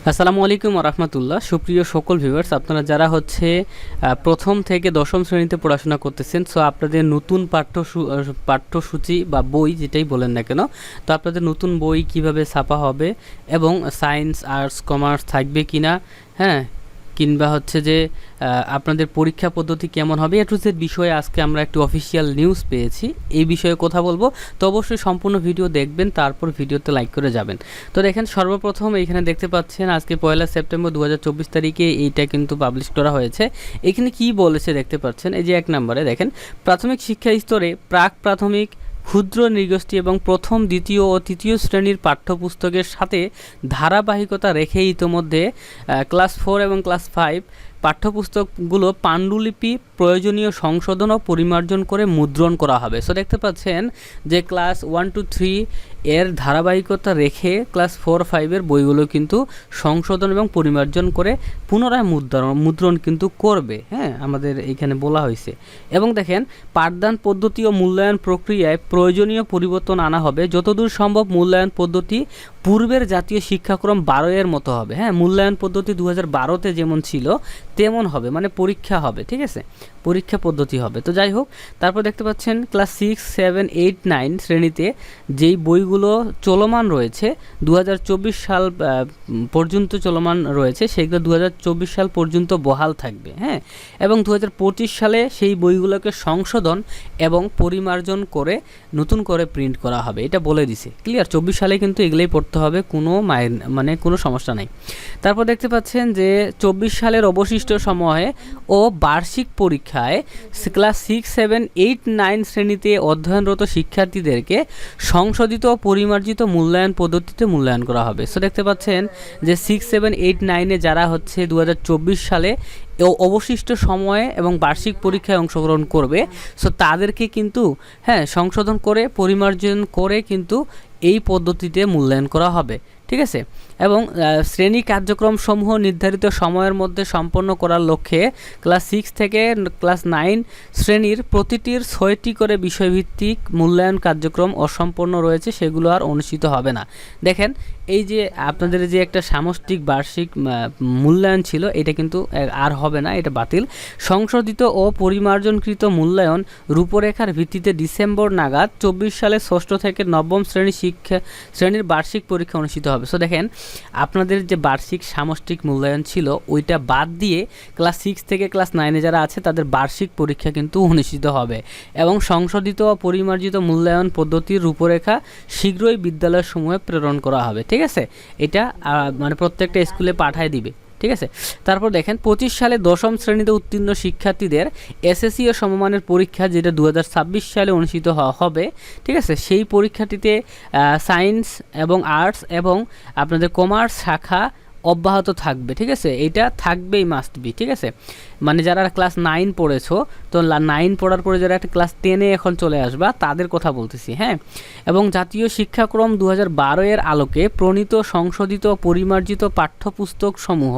আসসালামু আলাইকুম রহমতুল্লাহ সুপ্রিয় সকল ভিউয়ার্স আপনারা যারা হচ্ছে প্রথম থেকে দশম শ্রেণীতে পড়াশোনা করতেছেন সো আপনাদের নতুন পাঠ্য পাঠ্যসূচি বা বই যেটাই বলেন না কেন, তো আপনাদের নতুন বই কীভাবে ছাপা হবে এবং সায়েন্স আর্টস কমার্স থাকবে কিনা হ্যাঁ কিংবা হচ্ছে যে আপনাদের পরীক্ষা পদ্ধতি কেমন হবে? এ টু জেড বিষয়ে আজকে আমরা একটি অফিসিয়াল নিউজ পেয়েছি। এই বিষয়ে কথা বলব। তো অবশ্যই সম্পূর্ণ ভিডিও দেখবেন, তারপর ভিডিওতে লাইক করে যাবেন। তো দেখেন, সর্বপ্রথম এইখানে দেখতে পাচ্ছেন, আজকে পয়লা সেপ্টেম্বর দু হাজার চব্বিশ তারিখে এইটা কিন্তু পাবলিশ করা হয়েছে। এখানে কি বলেছে দেখতে পাচ্ছেন, এই যে এক নম্বরে দেখেন, প্রাথমিক শিক্ষা স্তরে প্রাক প্রাথমিক ক্ষুদ্র নৃগোষ্ঠী এবং প্রথম, দ্বিতীয় ও তৃতীয় শ্রেণির পাঠ্যপুস্তকের সাথে ধারাবাহিকতা রেখে ইতোমধ্যে ক্লাস ফোর এবং ক্লাস ফাইভ পাঠ্যপুস্তকগুলো পাণ্ডুলিপি, প্রয়োজনীয় সংশোধন ও পরিমার্জন করে মুদ্রণ করা হবে। সো দেখতে পাচ্ছেন যে ক্লাস ওয়ান টু থ্রি এর ধারাবাহিকতা রেখে ক্লাস ফোর ফাইভের বইগুলো কিন্তু সংশোধন এবং পরিমার্জন করে পুনরায় মুদ্রণ মুদ্রণ কিন্তু করবে। হ্যাঁ আমাদের এইখানে বলা হয়েছে। এবং দেখেন, পাঠদান পদ্ধতি ও মূল্যায়ন প্রক্রিয়ায় প্রয়োজনীয় পরিবর্তন আনা হবে। যতদূর সম্ভব মূল্যায়ন পদ্ধতি পূর্বের জাতীয় শিক্ষাক্রম বারো এর মতো হবে হ্যাঁ? মূল্যায়ন পদ্ধতি দু হাজার বারোতে যেমন ছিল, তেমন হবে মানে পরীক্ষা হবে, ঠিক আছে? পরীক্ষা পদ্ধতি হবে। তো যাই হোক, তারপর দেখতে পাচ্ছেন class six, seven, eight, nine শ্রেণীতে যেই বইগুলো চলমান রয়েছে দু হাজার চব্বিশ সাল পর্যন্ত চলমান রয়েছে, সেগুলো দু হাজার চব্বিশ সাল পর্যন্ত বহাল থাকবে হ্যাঁ? এবং দু হাজার পঁচিশ সালে সেই বইগুলোকে সংশোধন এবং পরিমার্জন করে নতুন করে প্রিন্ট করা হবে, এটা বলে দিছে। ক্লিয়ার? চব্বিশ সালে কিন্তু এগুলোই পড়তে হবে, কোনো মানে কোনো সমস্যা নাই। তারপর দেখতে পাচ্ছেন যে চব্বিশ সালের অবশিষ্ট সময়ে ও বার্ষিক পরীক্ষায় class six seven eight nine শ্রেণীতে অধ্যয়নরত শিক্ষার্থীদেরকে সংশোধিত পরিমার্জিত মূল্যায়ন পদ্ধতিতে মূল্যায়ন করা হবে। সো দেখতে পাচ্ছেন যে সিক্স সেভেন এইট নাইনে যারা হচ্ছে দু হাজার চব্বিশ সালে অবশিষ্ট সময়ে এবং বার্ষিক পরীক্ষায় অংশগ্রহণ করবে সো তাদেরকে কিন্তু হ্যাঁ সংশোধন করে, পরিমার্জন করে কিন্তু এই পদ্ধতিতে মূল্যায়ন করা হবে। ঠিক আছে? এবং শ্রেণি কার্যক্রম সমূহ নির্ধারিত সময়ের মধ্যে সম্পন্ন করার লক্ষ্যে ক্লাস সিক্স থেকে ক্লাস নাইন শ্রেণির প্রতিটির ছয়টি করে বিষয়ভিত্তিক মূল্যায়ন কার্যক্রম অসম্পন্ন রয়েছে, সেগুলো আর অনুষ্ঠিত হবে না। দেখেন, এই যে আপনাদের যে একটা সামষ্টিক বার্ষিক মূল্যায়ন ছিল, এটা কিন্তু আর হবে না, এটা বাতিল। সংশোধিত ও পরিমার্জনকৃত মূল্যায়ন রূপরেখার ভিত্তিতে ডিসেম্বর নাগাদ চব্বিশ সালে ষষ্ঠ থেকে নবম শ্রেণি শিক্ষা, শ্রেণির বার্ষিক পরীক্ষা অনুষ্ঠিত হবে। সো দেখেন, আপনাদের যে বার্ষিক সামষ্টিক মূল্যায়ন ছিল, ওইটা বাদ দিয়ে ক্লাস সিক্স থেকে ক্লাস নাইনে যারা আছে, তাদের বার্ষিক পরীক্ষা কিন্তু অনুষ্ঠিত হবে। এবং সংশোধিত পরিমার্জিত মূল্যায়ন পদ্ধতির রূপরেখা শীঘ্রই বিদ্যালয়সমূহে প্রেরণ করা হবে। ঠিক আছে? এটা মানে প্রত্যেকটা স্কুলে পাঠায় দিবে। ঠিক আছে? তারপর দেখেন, পঁচিশ সালে দশম শ্রেণীতে উত্তীর্ণ শিক্ষার্থীদের এসএসসি ও সমমানের পরীক্ষা যেটা দু হাজার ছাব্বিশ সালে অনুষ্ঠিত হবে, ঠিক আছে? সেই পরীক্ষাটিতে সায়েন্স এবং আর্টস এবং আপনাদের কমার্স শাখা অব্যাহত থাকবে, ঠিক আছে? এটা থাকবেই মাস্ট বি ঠিক আছে? মানে যারা ক্লাস নাইন পড়েছো, তো নাইন পড়ার পরে যারা একটা ক্লাস টেনে এখন চলে আসবা, তাদের কথা বলতেছি হ্যাঁ? এবং জাতীয় শিক্ষাক্রম দু হাজার এর আলোকে প্রণীত, সংশোধিত, পরিমার্জিত পাঠ্যপুস্তক সমূহ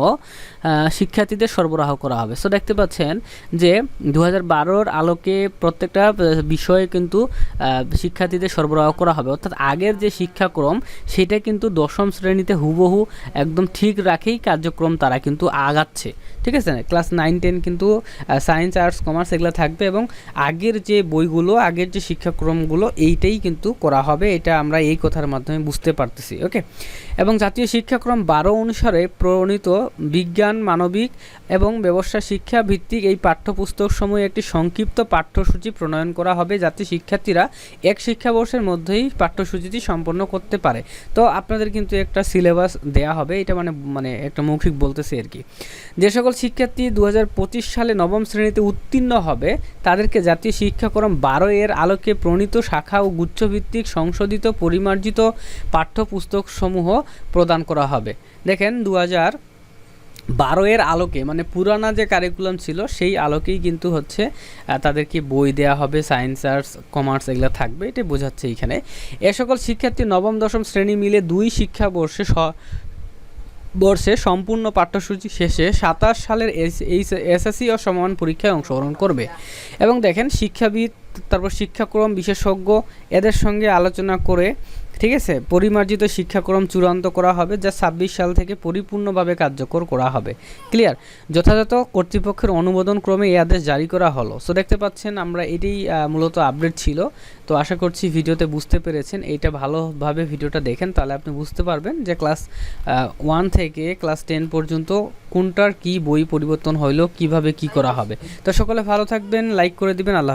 শিক্ষার্থীদের সরবরাহ করা হবে। সো দেখতে পাচ্ছেন যে দু হাজার আলোকে প্রত্যেকটা বিষয়ে কিন্তু শিক্ষার্থীদের সরবরাহ করা হবে। অর্থাৎ আগের যে শিক্ষাক্রম, সেটা কিন্তু দশম শ্রেণীতে হুবহু একদম ঠিক রাখেই কার্যক্রম তারা কিন্তু আগাচ্ছে। ঠিক আছে? ক্লাস নাইন টেন কিন্তু সায়েন্স আর্টস কমার্স এগুলো থাকবে এবং আগের যে বইগুলো, আগের যে শিক্ষাক্রমগুলো, এইটাই কিন্তু করা হবে। এটা আমরা এই কথার মাধ্যমে বুঝতে পারতেছি ওকে এবং জাতীয় শিক্ষাক্রম বারো অনুসারে প্রণীত বিজ্ঞান, মানবিক এবং ব্যবসা শিক্ষা ভিত্তিক এই পাঠ্যপুস্তক সমূহে একটি সংক্ষিপ্ত পাঠ্যসূচি প্রণয়ন করা হবে যাতে শিক্ষার্থীরা এক শিক্ষাবর্ষের মধ্যেই পাঠ্যসূচিটি সম্পন্ন করতে পারে। তো আপনাদের কিন্তু একটা সিলেবাস দেয়া হবে, এটা মানে মানে একটা মৌখিক বলতেছে আর কি। যে সকল শিক্ষার্থী দু হাজার পঁচিশ সালে নবম শ্রেণীতে উত্তীর্ণ হবে, তাদেরকে জাতীয় শিক্ষাক্রম বারো এর আলোকে প্রণীত শাখা ও গুচ্ছভিত্তিক সংশোধিত পরিমার্জিত পাঠ্যপুস্তক সমূহ প্রদান করা হবে। দেখেন দু বারো এর আলোকে মানে পুরানা যে কারিকুলাম ছিল, সেই আলোকেই কিন্তু হচ্ছে তাদেরকে বই দেওয়া হবে সায়েন্স আর্টস কমার্স এগুলো থাকবে এটা বোঝাচ্ছে এখানে। এ সকল শিক্ষার্থী নবম, দশম শ্রেণি মিলে দুই শিক্ষাবর্ষে স- বর্ষে সম্পূর্ণ পাঠ্যসূচি শেষে সাতাশ সালের এসএসসি ও সমান পরীক্ষায় অংশগ্রহণ করবে। এবং দেখেন শিক্ষাবিদ তারপর শিক্ষাক্রম বিশেষজ্ঞ এদের সঙ্গে আলোচনা করে, ঠিক আছে, পরিমার্জিত শিক্ষাক্রম চূড়ান্ত করা হবে যা ছাব্বিশ সাল থেকে পরিপূর্ণভাবে কার্যকর করা হবে। ক্লিয়ার যথাযথ কর্তৃপক্ষের অনুমোদন ক্রমে এই আদেশ জারি করা হলো। সো দেখতে পাচ্ছেন আমরা এটাই মূলত আপডেট ছিল। তো আশা করছি ভিডিওতে বুঝতে পেরেছেন। এইটা ভালোভাবে ভিডিওটা দেখেন, তাহলে আপনি বুঝতে পারবেন যে ক্লাস ওয়ান থেকে ক্লাস টেন পর্যন্ত কোনটার কি বই পরিবর্তন হইল, কীভাবে কি করা হবে। তো সকলে ভালো থাকবেন লাইক করে দিবেন, আল্লাহ।